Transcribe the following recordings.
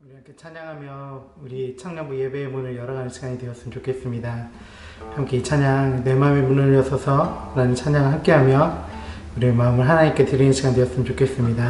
우리 함께 찬양하며 우리 청년부 예배의 문을 열어가는 시간이 되었으면 좋겠습니다. 함께 이 찬양 내 마음의 문을 여서서 라는 찬양을 함께하며 우리의 마음을 하나님께 드리는 시간 되었으면 좋겠습니다.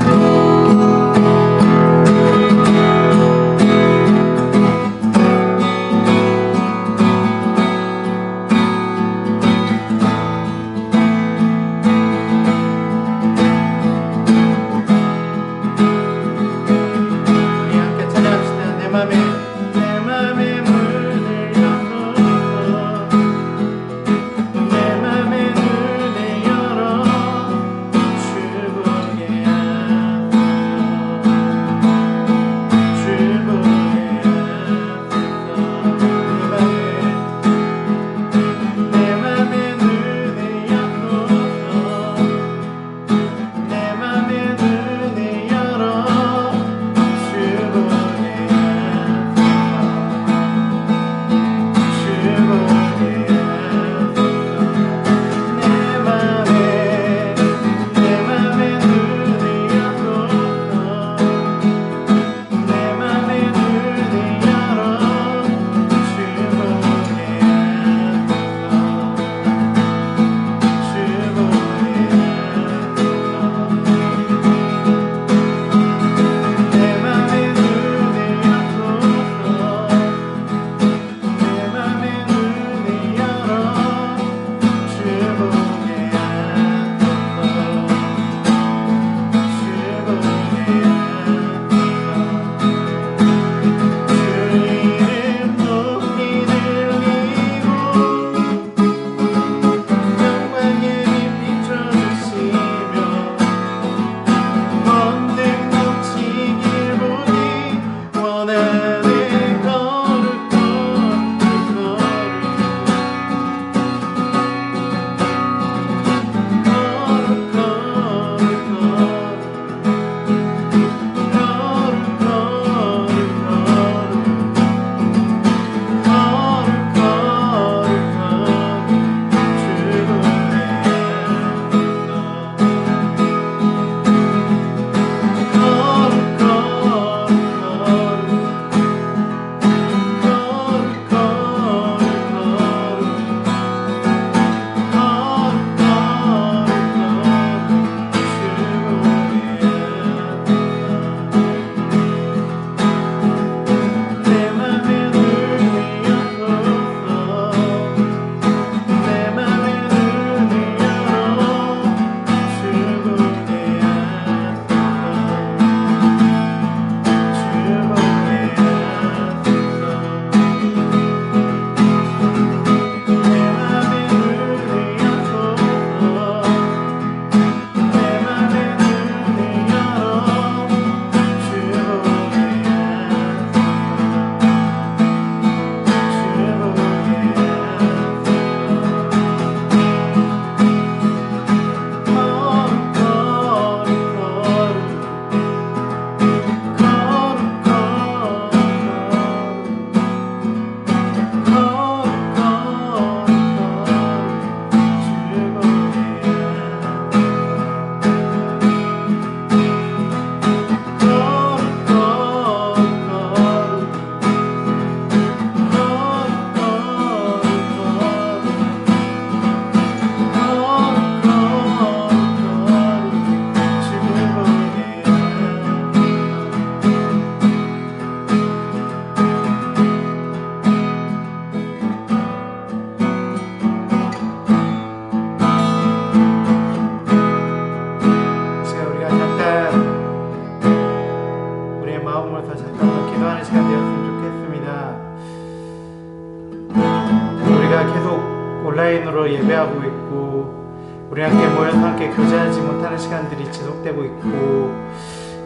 시간들이 지속되고 있고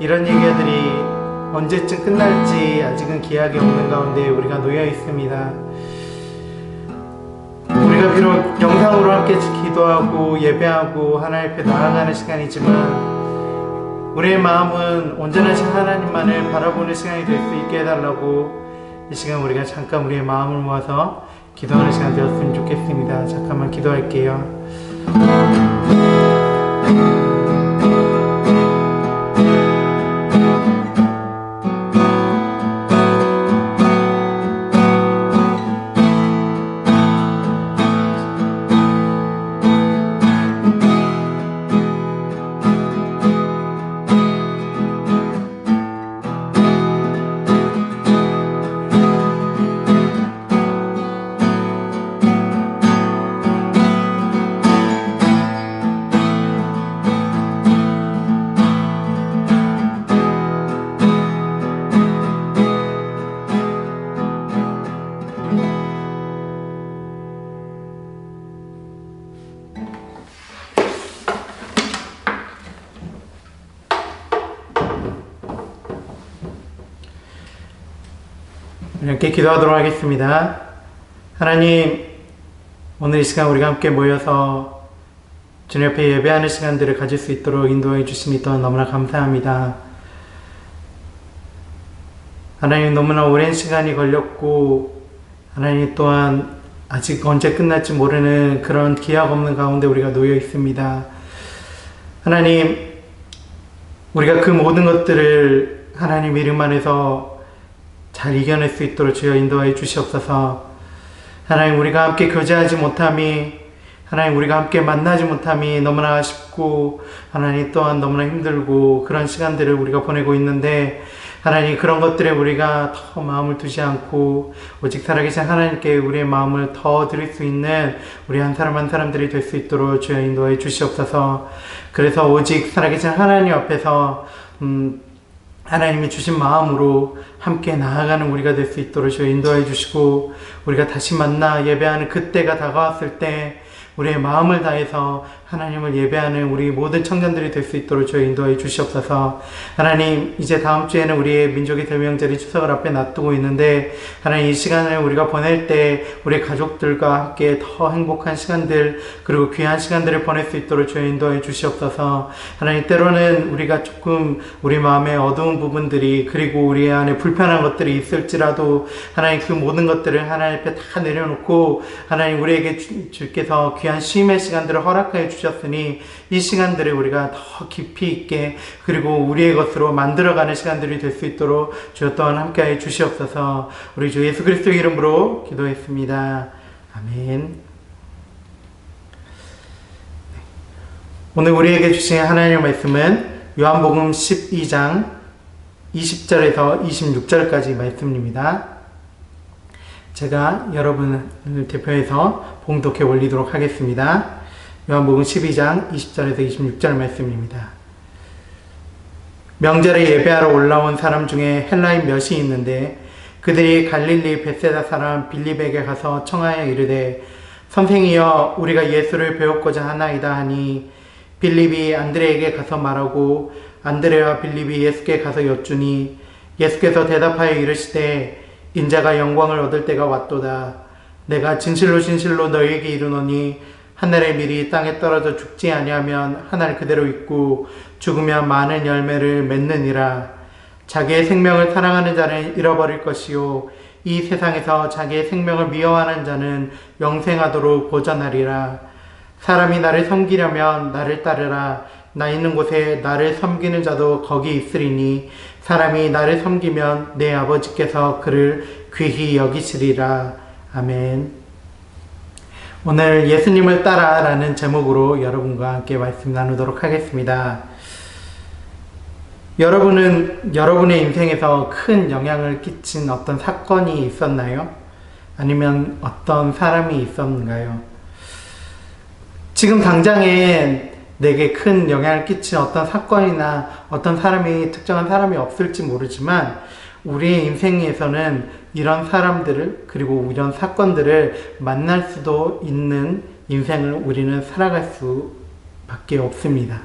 이런 얘기들이 언제쯤 끝날지 아직은 기약이 없는 가운데 우리가 놓여 있습니다. 우리가 비록 영상으로 함께 기도하고 예배하고 하나님 앞에 나아가는 시간이지만 우리의 마음은 온전하신 하나님만을 바라보는 시간이 될 수 있게 해달라고 이 시간 우리가 잠깐 우리의 마음을 모아서 기도하는 시간 되었으면 좋겠습니다. 잠깐만 기도할게요. 기도하도록 하겠습니다. 하나님, 오늘 이 시간 우리가 함께 모여서 주님 옆에 예배하는 시간들을 가질 수 있도록 인도해 주심이 또 너무나 감사합니다. 하나님 너무나 오랜 시간이 걸렸고 하나님 또한 아직 언제 끝날지 모르는 그런 기약 없는 가운데 우리가 놓여 있습니다. 하나님, 우리가 그 모든 것들을 하나님 이름 안에서 잘 이겨낼 수 있도록 주여 인도해 주시옵소서. 하나님, 우리가 함께 교제하지 못함이, 하나님, 우리가 함께 만나지 못함이 너무나 아쉽고, 하나님 또한 너무나 힘들고, 그런 시간들을 우리가 보내고 있는데, 하나님 그런 것들에 우리가 더 마음을 두지 않고 오직 살아계신 하나님께 우리의 마음을 더 드릴 수 있는 우리 한 사람 한 사람들이 될 수 있도록 주여 인도해 주시옵소서. 그래서 오직 살아계신 하나님 앞에서 음, 하나님이 주신 마음으로 함께 나아가는 우리가 될 수 있도록 주여 인도해 주시고 우리가 다시 만나 예배하는 그때가 다가왔을 때 우리의 마음을 다해서 하나님을 예배하는 우리 모든 청년들이 될 수 있도록 저희 인도해 주시옵소서. 하나님, 이제 다음 주에는 우리의 민족의 대명절이 추석을 앞에 놔두고 있는데, 하나님 이 시간을 우리가 보낼 때 우리 가족들과 함께 더 행복한 시간들, 그리고 귀한 시간들을 보낼 수 있도록 저희 인도해 주시옵소서. 하나님, 때로는 우리가 조금 우리 마음에 어두운 부분들이, 그리고 우리 안에 불편한 것들이 있을지라도, 하나님 그 모든 것들을 하나님 앞에 다 내려놓고, 하나님 우리에게 주, 주께서 귀한 쉼의 시간들을 허락하여 주셨으니 이 시간들을 우리가 더 깊이 있게 그리고 우리의 것으로 만들어가는 시간들이 될 수 있도록 주여 또한 함께하여 주시옵소서 우리 주 예수 그리스도 이름으로 기도했습니다. 아멘. 오늘 우리에게 주신 하나님의 말씀은 요한복음 12장 20절에서 26절까지 말씀입니다. 제가 여러분을 대표해서 봉독해 올리도록 하겠습니다. 요한복음 12장 20절에서 26절 말씀입니다. 명절에 예배하러 올라온 사람 중에 헬라인 몇이 있는데 그들이 갈릴리 베세다 사람 빌립에게 가서 청하여 이르되 선생이여 우리가 예수를 배웠고자 하나이다 하니 빌립이 안드레에게 가서 말하고 안드레와 빌립이 예수께 가서 여쭈니 예수께서 대답하여 이르시되 인자가 영광을 얻을 때가 왔도다 내가 진실로 진실로 너희에게 이르노니 하늘의 밀이 땅에 떨어져 죽지 아니하면 하늘 그대로 있고 죽으면 많은 열매를 맺느니라. 자기의 생명을 사랑하는 자는 잃어버릴 것이요. 이 세상에서 자기의 생명을 미워하는 자는 영생하도록 보전하리라. 사람이 나를 섬기려면 나를 따르라. 나 있는 곳에 나를 섬기는 자도 거기 있으리니 사람이 나를 섬기면 내 아버지께서 그를 귀히 여기시리라 아멘. 오늘 예수님을 따라라는 제목으로 여러분과 함께 말씀 나누도록 하겠습니다. 여러분은 여러분의 인생에서 큰 영향을 끼친 어떤 사건이 있었나요? 아니면 어떤 사람이 있었는가요? 지금 당장에 내게 큰 영향을 끼친 어떤 사건이나 어떤 사람이 특정한 사람이 없을지 모르지만 우리의 인생에서는 이런 사람들을 그리고 이런 사건들을 만날 수도 있는 인생을 우리는 살아갈 수밖에 없습니다.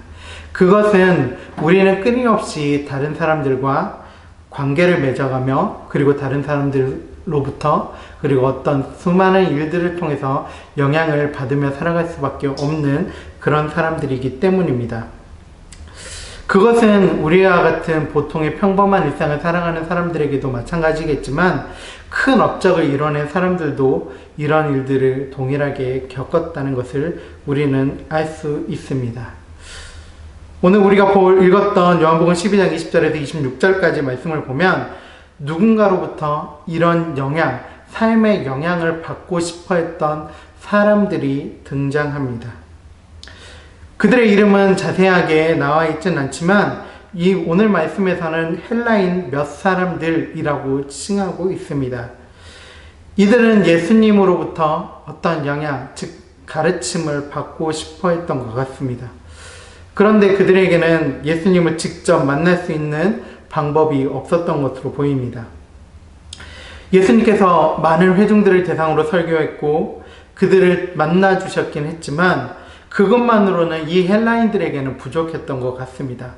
그것은 우리는 끊임없이 다른 사람들과 관계를 맺어가며 그리고 다른 사람들로부터 그리고 어떤 수많은 일들을 통해서 영향을 받으며 살아갈 수밖에 없는 그런 사람들이기 때문입니다. 그것은 우리와 같은 보통의 평범한 일상을 살아가는 사람들에게도 마찬가지겠지만 큰 업적을 이뤄낸 사람들도 이런 일들을 동일하게 겪었다는 것을 우리는 알 수 있습니다. 오늘 우리가 볼, 읽었던 요한복음 12장 20절에서 26절까지 말씀을 보면 누군가로부터 이런 영향, 삶의 영향을 받고 싶어 했던 사람들이 등장합니다. 그들의 이름은 자세하게 나와 있진 않지만 이 오늘 말씀에서는 헬라인 몇 사람들이라고 칭하고 있습니다. 이들은 예수님으로부터 어떤 영향, 즉 가르침을 받고 싶어 했던 것 같습니다. 그런데 그들에게는 예수님을 직접 만날 수 있는 방법이 없었던 것으로 보입니다. 예수님께서 많은 회중들을 대상으로 설교했고 그들을 만나 주셨긴 했지만 그것만으로는 이 헬라인들에게는 부족했던 것 같습니다.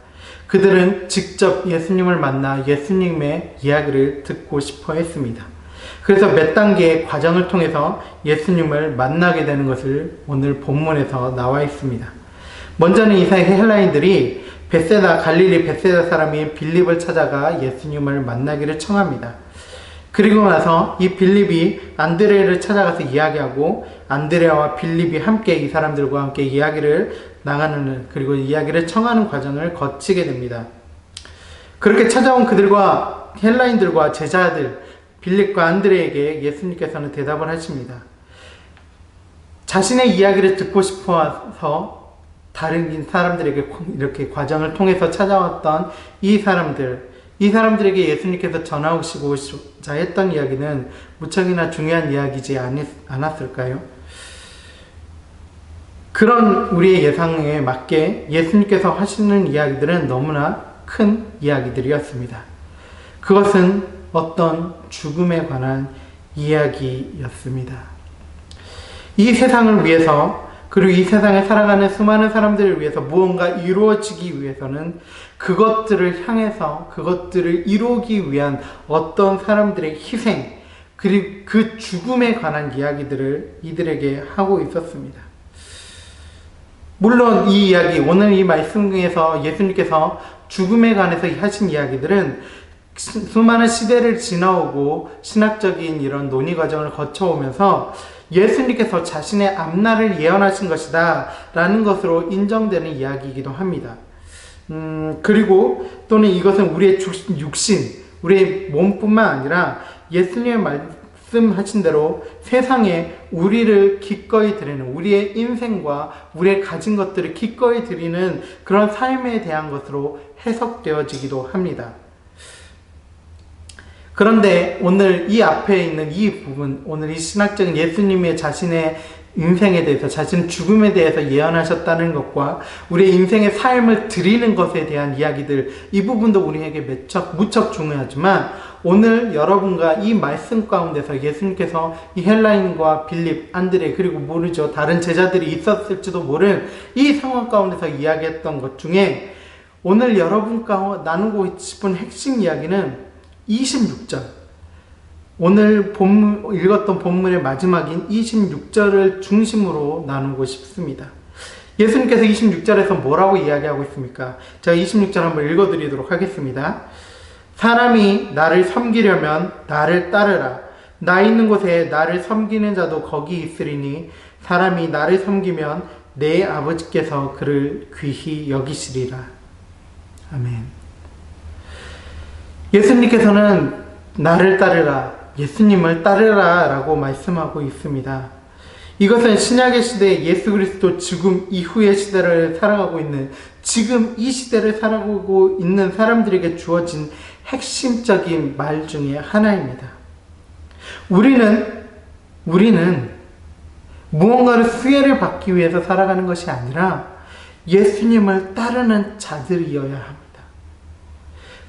그들은 직접 예수님을 만나 예수님의 이야기를 듣고 싶어 했습니다. 그래서 몇 단계의 과정을 통해서 예수님을 만나게 되는 것을 오늘 본문에서 나와 있습니다. 먼저는 이사의 헬라인들이 베세다 갈릴리 베세다 사람인 빌립을 찾아가 예수님을 만나기를 청합니다. 그리고 나서 이 빌립이 안드레를 찾아가서 이야기하고 안드레와 빌립이 함께 이 사람들과 함께 이야기를 나가는 그리고 이야기를 청하는 과정을 거치게 됩니다. 그렇게 찾아온 그들과 헬라인들과 제자들 빌립과 안드레에게 예수님께서는 대답을 하십니다. 자신의 이야기를 듣고 싶어서 다른 사람들에게 이렇게 과정을 통해서 찾아왔던 이 사람들, 이 사람들에게 예수님께서 전하시고자 했던 이야기는 무척이나 중요한 이야기지 않았을까요? 그런 우리의 예상에 맞게 예수님께서 하시는 이야기들은 너무나 큰 이야기들이었습니다. 그것은 어떤 죽음에 관한 이야기였습니다. 이 세상을 위해서 그리고 이 세상에 살아가는 수많은 사람들을 위해서 무언가 이루어지기 위해서는 그것들을 향해서 그것들을 이루기 위한 어떤 사람들의 희생 그리고 그 죽음에 관한 이야기들을 이들에게 하고 있었습니다. 물론 이 이야기 오늘 이 말씀 중에서 예수님께서 죽음에 관해서 하신 이야기들은 수많은 시대를 지나오고 신학적인 이런 논의 과정을 거쳐오면서 예수님께서 자신의 앞날을 예언하신 것이다 라는 것으로 인정되는 이야기이기도 합니다. 음, 그리고 또는 이것은 우리의 육신, 우리의 몸뿐만 아니라 예수님의 말씀하신 대로 세상에 우리를 기꺼이 드리는 우리의 인생과 우리의 가진 것들을 기꺼이 드리는 그런 삶에 대한 것으로 해석되어지기도 합니다. 그런데 오늘 이 앞에 있는 이 부분, 오늘 이 신학적인 예수님의 자신의 인생에 대해서, 자신 죽음에 대해서 예언하셨다는 것과 우리의 인생의 삶을 드리는 것에 대한 이야기들, 이 부분도 우리에게 무척, 무척 중요하지만 오늘 여러분과 이 말씀 가운데서 예수님께서 이 헬라인과 빌립, 안드레, 그리고 모르죠. 다른 제자들이 있었을지도 모르는 이 상황 가운데서 이야기했던 것 중에 오늘 여러분과 나누고 싶은 핵심 이야기는 26절. 오늘 본문, 읽었던 본문의 마지막인 26절을 중심으로 나누고 싶습니다. 예수님께서 26절에서 뭐라고 이야기하고 있습니까? 제가 26절 한번 읽어드리도록 하겠습니다. 사람이 나를 섬기려면 나를 따르라. 나 있는 곳에 나를 섬기는 자도 거기 있으리니 사람이 나를 섬기면 내 아버지께서 그를 귀히 여기시리라. 아멘. 예수님께서는 나를 따르라, 예수님을 따르라 라고 말씀하고 있습니다. 이것은 신약의 시대 예수 그리스도 죽음 이후의 시대를 살아가고 있는 지금 이 시대를 살아가고 있는 사람들에게 주어진 핵심적인 말 중에 하나입니다. 우리는 우리는 무언가를 수혜를 받기 위해서 살아가는 것이 아니라 예수님을 따르는 자들이어야 합니다.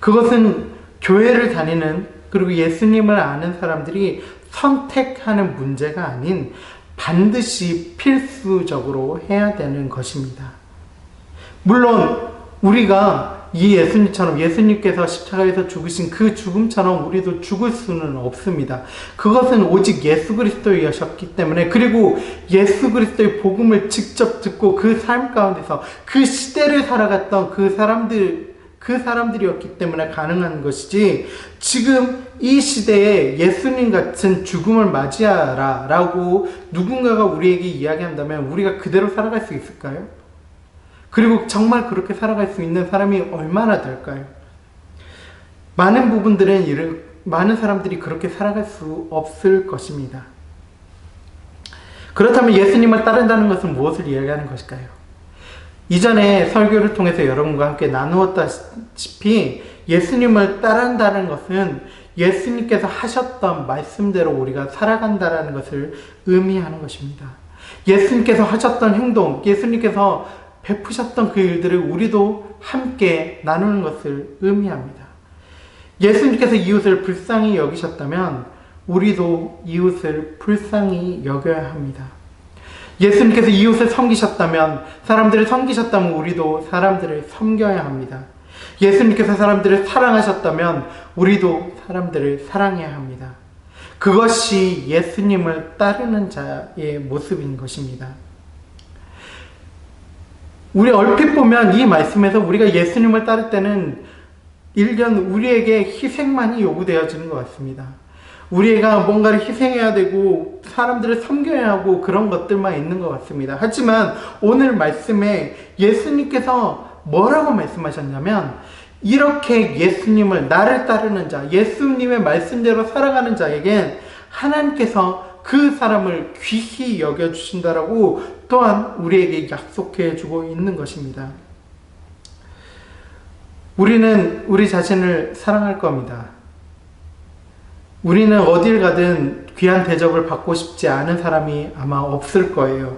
그것은 교회를 다니는 그리고 예수님을 아는 사람들이 선택하는 문제가 아닌 반드시 필수적으로 해야 되는 것입니다. 물론 우리가 이 예수님처럼 예수님께서 십자가에서 죽으신 그 죽음처럼 우리도 죽을 수는 없습니다. 그것은 오직 예수 그리스도이셨기 때문에 그리고 예수 그리스도의 복음을 직접 듣고 그 삶 가운데서 그 시대를 살아갔던 그 사람들 그 사람들이었기 때문에 가능한 것이지 지금 이 시대에 예수님 같은 죽음을 맞이하라 라고 누군가가 우리에게 이야기한다면 우리가 그대로 살아갈 수 있을까요? 그리고 정말 그렇게 살아갈 수 있는 사람이 얼마나 될까요? 많은 부분들은 이를, 많은 사람들이 그렇게 살아갈 수 없을 것입니다. 그렇다면 예수님을 따른다는 것은 무엇을 이야기하는 것일까요? 이전에 설교를 통해서 여러분과 함께 나누었다시피 예수님을 따른다는 것은 예수님께서 하셨던 말씀대로 우리가 살아간다는 것을 의미하는 것입니다. 예수님께서 하셨던 행동, 예수님께서 베푸셨던 그 일들을 우리도 함께 나누는 것을 의미합니다. 예수님께서 이웃을 불쌍히 여기셨다면 우리도 이웃을 불쌍히 여겨야 합니다. 예수님께서 이웃을 섬기셨다면, 사람들을 섬기셨다면 우리도 사람들을 섬겨야 합니다. 예수님께서 사람들을 사랑하셨다면 우리도 사람들을 사랑해야 합니다. 그것이 예수님을 따르는 자의 모습인 것입니다. 우리 얼핏 보면 이 말씀에서 우리가 예수님을 따를 때는 일견 우리에게 희생만이 요구되어지는 것 같습니다. 우리가 뭔가를 희생해야 되고 사람들을 섬겨야 하고 그런 것들만 있는 것 같습니다. 하지만 오늘 말씀에 예수님께서 뭐라고 말씀하셨냐면 이렇게 예수님을 나를 따르는 자, 예수님의 말씀대로 살아가는 자에겐 하나님께서 그 사람을 귀히 여겨 주신다라고 또한 우리에게 약속해 주고 있는 것입니다. 우리는 우리 자신을 사랑할 겁니다. 우리는 어딜 가든 귀한 대접을 받고 싶지 않은 사람이 아마 없을 거예요.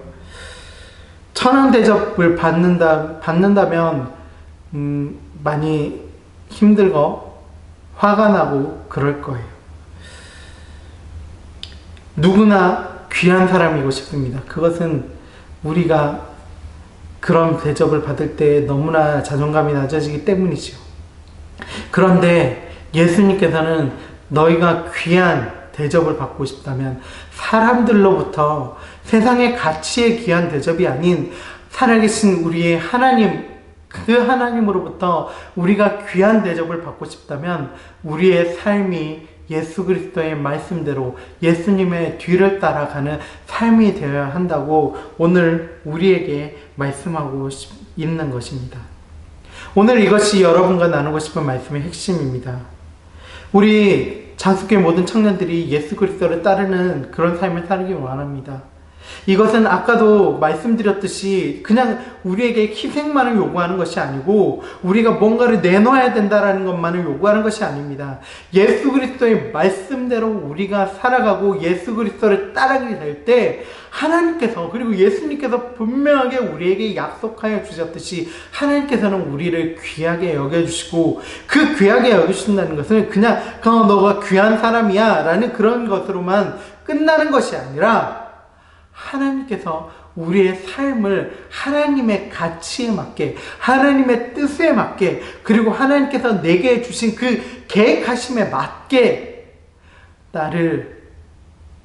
천한 대접을 받는다, 받는다면, 음, 많이 힘들고, 화가 나고, 그럴 거예요. 누구나 귀한 사람이고 싶습니다. 그것은 우리가 그런 대접을 받을 때 너무나 자존감이 낮아지기 때문이죠. 그런데 예수님께서는 너희가 귀한 대접을 받고 싶다면 사람들로부터 세상의 가치에 귀한 대접이 아닌 살아계신 우리의 하나님, 그 하나님으로부터 우리가 귀한 대접을 받고 싶다면 우리의 삶이 예수 그리스도의 말씀대로 예수님의 뒤를 따라가는 삶이 되어야 한다고 오늘 우리에게 말씀하고 있는 것입니다. 오늘 이것이 여러분과 나누고 싶은 말씀의 핵심입니다. 우리 장숙교회 모든 청년들이 예수 그리스도를 따르는 그런 삶을 살기 원합니다. 이것은 아까도 말씀드렸듯이 그냥 우리에게 희생만을 요구하는 것이 아니고 우리가 뭔가를 내놓아야 된다라는 것만을 요구하는 것이 아닙니다. 예수 그리스도의 말씀대로 우리가 살아가고 예수 그리스도를 따르게 될 때 하나님께서 그리고 예수님께서 분명하게 우리에게 약속하여 주셨듯이 하나님께서는 우리를 귀하게 여겨주시고 그 귀하게 여겨주신다는 것은 그냥 어, 너가 귀한 사람이야 라는 그런 것으로만 끝나는 것이 아니라 하나님께서 우리의 삶을 하나님의 가치에 맞게, 하나님의 뜻에 맞게, 그리고 하나님께서 내게 주신 그 계획하심에 맞게 나를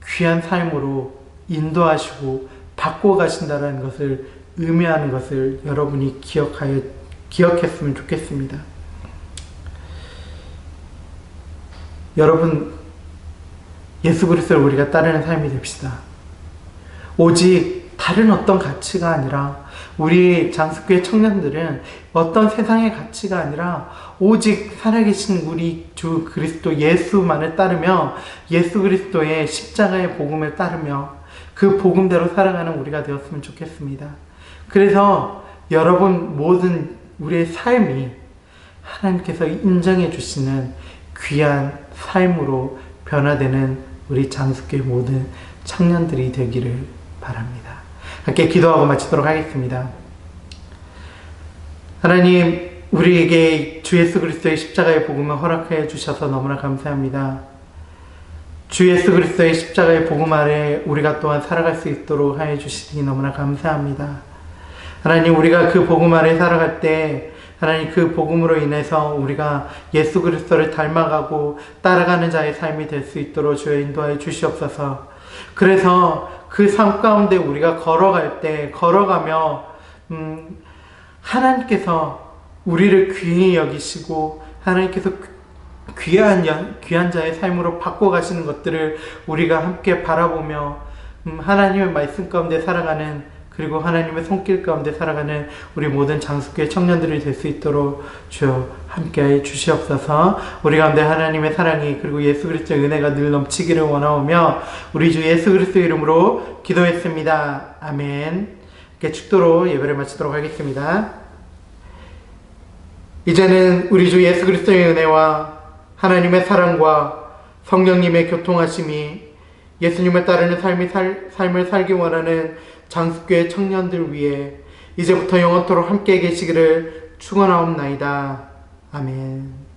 귀한 삶으로 인도하시고 바꿔 가신다는 것을 의미하는 것을 여러분이 기억하여, 기억했으면 좋겠습니다. 여러분, 예수 그리스도를 우리가 따르는 삶이 됩시다. 오직 다른 어떤 가치가 아니라 우리 장숙교회 청년들은 어떤 세상의 가치가 아니라 오직 살아계신 우리 주 그리스도 예수만을 따르며 예수 그리스도의 십자가의 복음을 따르며 그 복음대로 살아가는 우리가 되었으면 좋겠습니다. 그래서 여러분 모든 우리의 삶이 하나님께서 인정해 주시는 귀한 삶으로 변화되는 우리 장숙교회 모든 청년들이 되기를 바랍니다. 함께 기도하고 마치도록 하겠습니다. 하나님, 우리에게 주 예수 그리스도의 십자가의 복음을 허락해 주셔서 너무나 감사합니다. 주 예수 그리스도의 십자가의 복음 아래 우리가 또한 살아갈 수 있도록 하여 주시니 너무나 감사합니다. 하나님, 우리가 그 복음 아래 살아갈 때 하나님 그 복음으로 인해서 우리가 예수 그리스도를 닮아가고 따라가는 자의 삶이 될 수 있도록 주여 인도하여 주시옵소서. 그래서 그 삶 가운데 우리가 걸어갈 때, 걸어가며, 음, 하나님께서 우리를 귀히 여기시고, 하나님께서 귀한, 귀한 자의 삶으로 바꿔 가시는 것들을 우리가 함께 바라보며, 음, 하나님의 말씀 가운데 살아가는 그리고 하나님의 손길 가운데 살아가는 우리 모든 장숙교회 청년들이 될 수 있도록 주여 함께해 주시옵소서. 우리 가운데 하나님의 사랑이 그리고 예수 그리스도의 은혜가 늘 넘치기를 원하오며 우리 주 예수 그리스도 이름으로 기도했습니다. 아멘. 이렇게 축도로 예배를 마치도록 하겠습니다. 이제는 우리 주 예수 그리스도의 은혜와 하나님의 사랑과 성령님의 교통하심이 예수님을 따르는 삶이 살, 삶을 살기 원하는 장숙교회 청년들 위해 이제부터 영원토록 함께 계시기를 축원하옵나이다. 아멘.